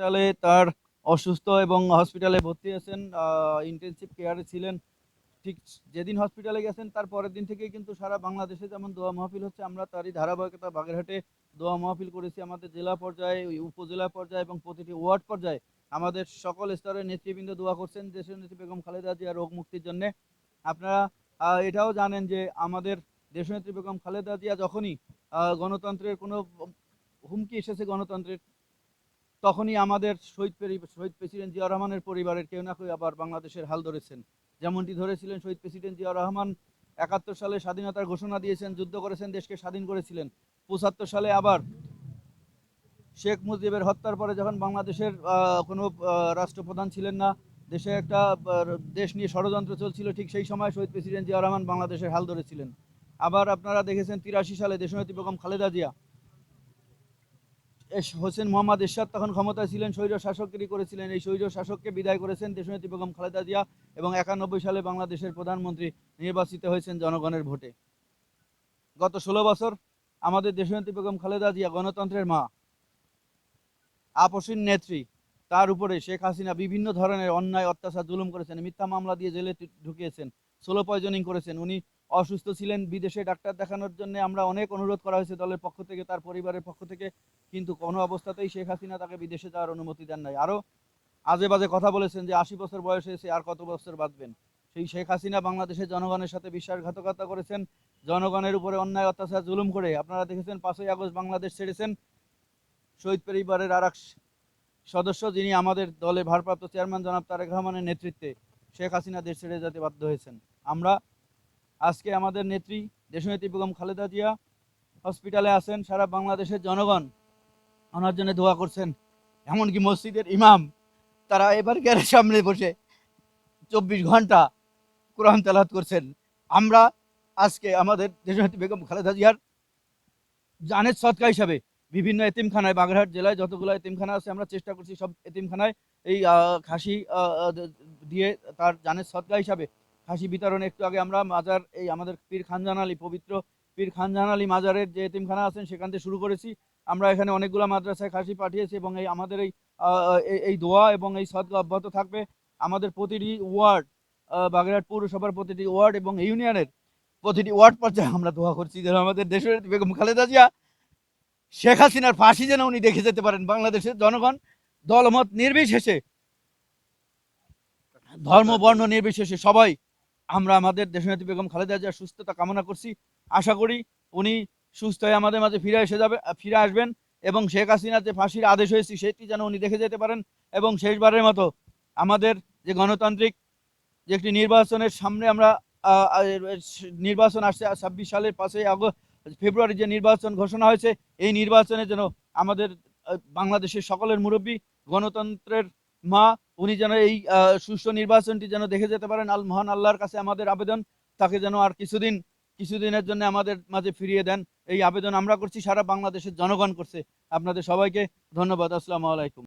হসপিটালে তার অসুস্থ এবং হসপিটালে ভর্তি আছেন ইন্টেনসিভ কেয়ারে ছিলেন। ঠিক যেদিন হসপিটালে গেছেন, তার পরের দিন থেকেই কিন্তু সারা বাংলাদেশে যেমন দোয়া মাহফিল হচ্ছে, আমরা তারই ধারাবাহিকতা বাগেরহাটে দোয়া মাহফিল করেছি। আমাদের জেলা পর্যায়ে উপজেলা পর্যায়ে এবং প্রতিটি ওয়ার্ড পর্যায়ে আমাদের সকল স্তরের নেতৃবৃন্দ দোয়া করছেন দেশের নেত্রী বেগম, খালেদা জিয়া, রোগ মুক্তির জন্য। আপনারা এটাও জানেন যে আমাদের দেশনেত্রী বেগম খালেদা জিয়া যখনই গণতন্ত্রের কোনো হুমকি এসেছে, গণতন্ত্রের তখনই আমাদের শহীদ শহীদ প্রেসিডেন্ট জিয়া রহমানের পরিবারের কেউ না কেউ আবার বাংলাদেশের হাল ধরেছেন। যেমনটি ধরেছিলেন শহীদ প্রেসিডেন্ট জিয়া রহমান, একাত্তর সালে স্বাধীনতার ঘোষণা দিয়েছেন, যুদ্ধ করেছেন, দেশকে স্বাধীন করেছিলেন। পঁচাত্তর সালে আবার শেখ মুজিবের হত্যার পরে যখন বাংলাদেশের কোনো রাষ্ট্রপ্রধান ছিলেন না, দেশে একটা দেশ নিয়ে ষড়যন্ত্র চলছিল, ঠিক সেই সময় শহীদ প্রেসিডেন্ট জিয়া রহমান বাংলাদেশের হাল ধরেছিলেন। আবার আপনারা দেখেছেন তিরাশি সালে দেশনেত্রী বেগম খালেদা জিয়া হোসেন মোহাম্মদ এরশাদ তখন ক্ষমতায় ছিলেন, স্বৈর শাসকগিরি করেছিলেন। এই স্বৈর শাসককে বিদায় করেছেন দেশনেত্রী বেগম খালেদা জিয়া এবং একানব্বই সালে বাংলাদেশের প্রধানমন্ত্রী নির্বাচিত হয়েছেন জনগণের ভোটে। গত ষোলো বছর আমাদের দেশনেত্রী বেগম খালেদা জিয়া গণতন্ত্রের মা। আপসীন নেত্রী। তার উপরে শেখ হাসিনা বিভিন্ন ধরনের অন্যায়, অত্যাচার, জুলুম করেছেন, মিথ্যা মামলা দিয়ে জেলে ঢুকিয়েছেন সোলো পয়জনিং করেছেন। উনি অসুস্থ ছিলেন বিদেশে ডাক্তার দেখানোর জন্য আমরা অনেক অনুরোধ করা হয়েছে দলের পক্ষ থেকে, তার পরিবারের পক্ষ থেকে। কিন্তু কোনো অবস্থাতেই শেখ হাসিনা তাকে বিদেশে যাওয়ার অনুমতি দেন নাই। আরও আজে বাজে কথা বলেছেন যে, আশি বছর বয়সে এসে আর কত বছর বাঁচবেন? সেই শেখ হাসিনা বাংলাদেশের জনগণের সাথে বিশ্বাসঘাতকতা করেছেন, জনগণের উপরে অন্যায়, অত্যাচার, জুলুম করে। আপনারা দেখেছেন, পাঁচই আগস্ট বাংলাদেশ ছেড়েছেন। শহীদ পরিবারের আর সদস্য যিনি আমাদের দলে ভারপ্রাপ্ত চেয়ারম্যান জনাব তারেক রহমানের নেতৃত্বে শেখ হাসিনা দেশ ছেড়ে যেতে বাধ্য হয়েছেন। আমরা আজকে আমাদের নেত্রী, দেশনেত্রী বেগম খালেদা জিয়া হসপিটালে আছেন, সারা বাংলাদেশের জনগণ ওনার জন্য দোয়া করছেন। এমনকি মসজিদের ইমাম, তারা এবার গ্যারের সামনে বসে চব্বিশ ঘণ্টা কোরআন তেলাত করছেন। আমরা আজকে আমাদের দেশনেত্রী বেগম খালেদা জিয়ার জানের সৎকা হিসাবে বিভিন্ন এতিমখানায়, বাগেরহাট জেলায় যতগুলো এতিমখানা আছে, আমরা চেষ্টা করছি সব এতিমখানায় এই খাসি দিয়ে তার জানের সৎকা হিসাবে খাসি বিতরণ। একটু আগে আমরা মাজার, এই আমাদের পীর খানজান আলী, পবিত্র পীর খানজান আলী মাজারের যে এতিমখানা আছেন, সেখান থেকে শুরু করেছি। আমরা এখানে অনেকগুলো মাদ্রাসায় খাসি পাঠিয়েছি এবং এই আমাদের এই এই- দোয়া এবং এই সদকা অব্যাহত থাকবে। আমাদের প্রতিটি ওয়ার্ড বাগেরহাট পৌরসভার প্রতিটি ওয়ার্ড এবং ইউনিয়নের প্রতিটি ওয়ার্ড পর্যায়ে আমরা দোয়া করছি যেন আমাদের দেশের বেগম খালেদা জিয়া, শেখ হাসিনার ফাঁসি যেন উনি দেখে যেতে পারেন। বাংলাদেশের জনগণ দলমত নির্বিশেষে, ধর্ম, বর্ণ নির্বিশেষে সবাই আমরা আমাদের দেশনেত্রী বেগম খালেদা জিয়ার সুস্থতা কামনা করছি। আশা করি উনি সুস্থ হয়ে আমাদের মাঝে ফিরে এসে যাবে, ফিরে আসবেন এবং শেখ হাসিনার যে ফাঁসির আদেশ হয়েছে সেটি যেন উনি দেখে যেতে পারেন এবং শেষবারের মতো আমাদের যে গণতান্ত্রিক যে একটি নির্বাচনের সামনে আমরা নির্বাচন আসছে ছাব্বিশ সালের পাঁচই আগস্ট ফেব্রুয়ারি যে নির্বাচন ঘোষণা হয়েছে, এই নির্বাচনে যেন আমাদের বাংলাদেশের সকলের মুরব্বী গণতন্ত্রের মা উনি যেন এই সুষ্ঠু নির্বাচনটি যেন দেখে যেতে পারেন। আল, মহান আল্লাহর কাছে আমাদের আবেদন, তাকে যেন আর কিছুদিন, কিছুদিনের জন্য আমাদের মাঝে ফিরিয়ে দেন। এই আবেদন আমরা করছি, সারা বাংলাদেশের জনগণ করছে। আপনাদের সবাইকে ধন্যবাদ। আসসালামু আলাইকুম।